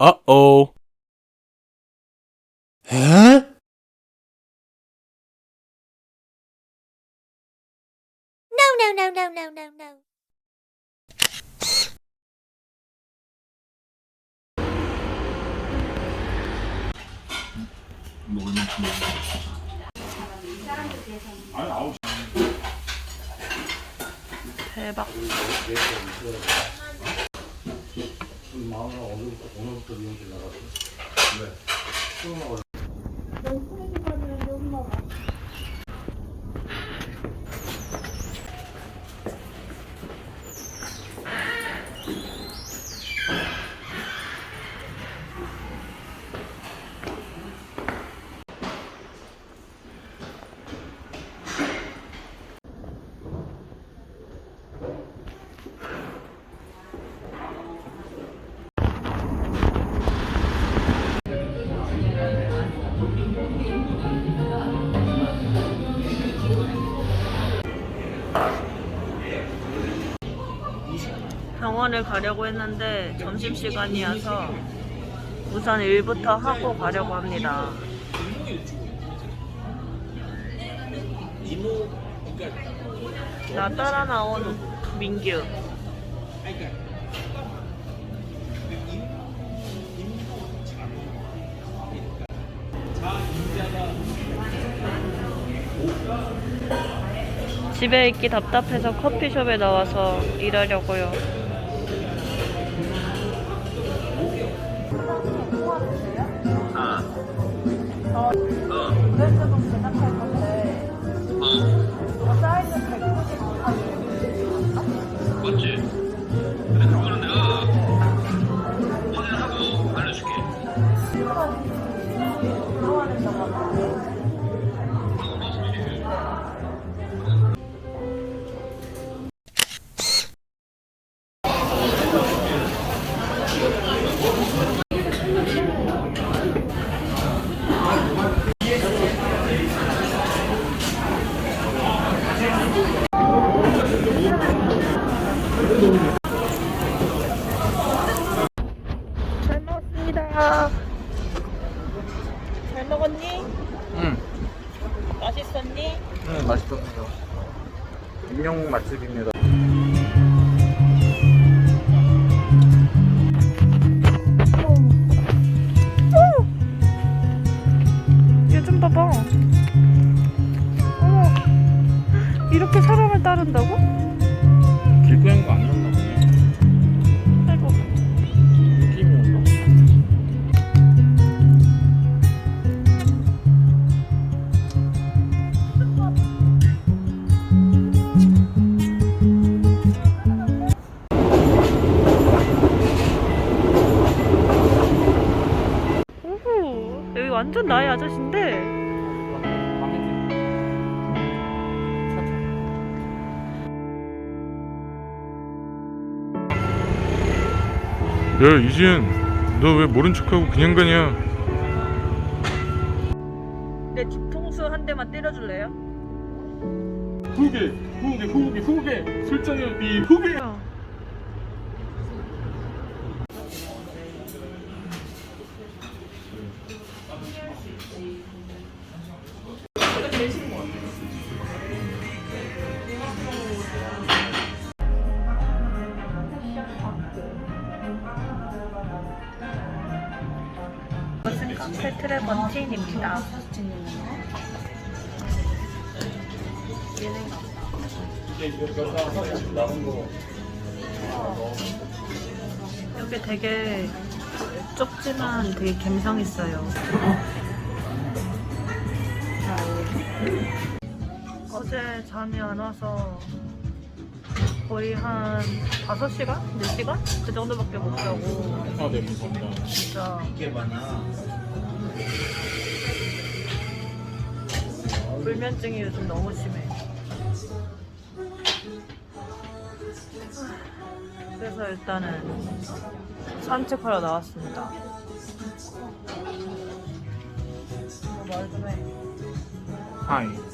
Uh-oh. 에? No, no, no, no, no, no, no. 대박. 마음으로 오늘부터 오늘부터 미용실 나가서. 네. 또 병원을 가려고 했는데 점심시간이어서 우선 일부터 하고 가려고 합니다. 나 따라 나온 민규. 집에 있기 답답해서 커피숍에 나와서 일하려고요. 그래서 그거는 내가 확 응. 맛있었니? 응, 맛있었어요. 인형 맛집입니다. 얘좀 봐봐. 어머, 이렇게 사람을 따른다고? 완전 나의 아저씨인데. 야, 이지은. 너 왜 모른 척하고 그냥 가냐? 내 뒤통수 한 대만 때려줄래요? 후계, 후계, 후계, 후계. 술장의 이 후계. 이것은 카페 트레번틴입니다. 여기 되게 좁지만 되게 감성 있어요. 어제 잠이 안 와서 거의 한 5시간? 4시간? 그 정도밖에 못 자고 아, 네, 감사합니다. 진짜 불면증이 요즘 너무 심해 그래서 일단은 산책하러 나왔습니다 뭐말좀 해. 하이.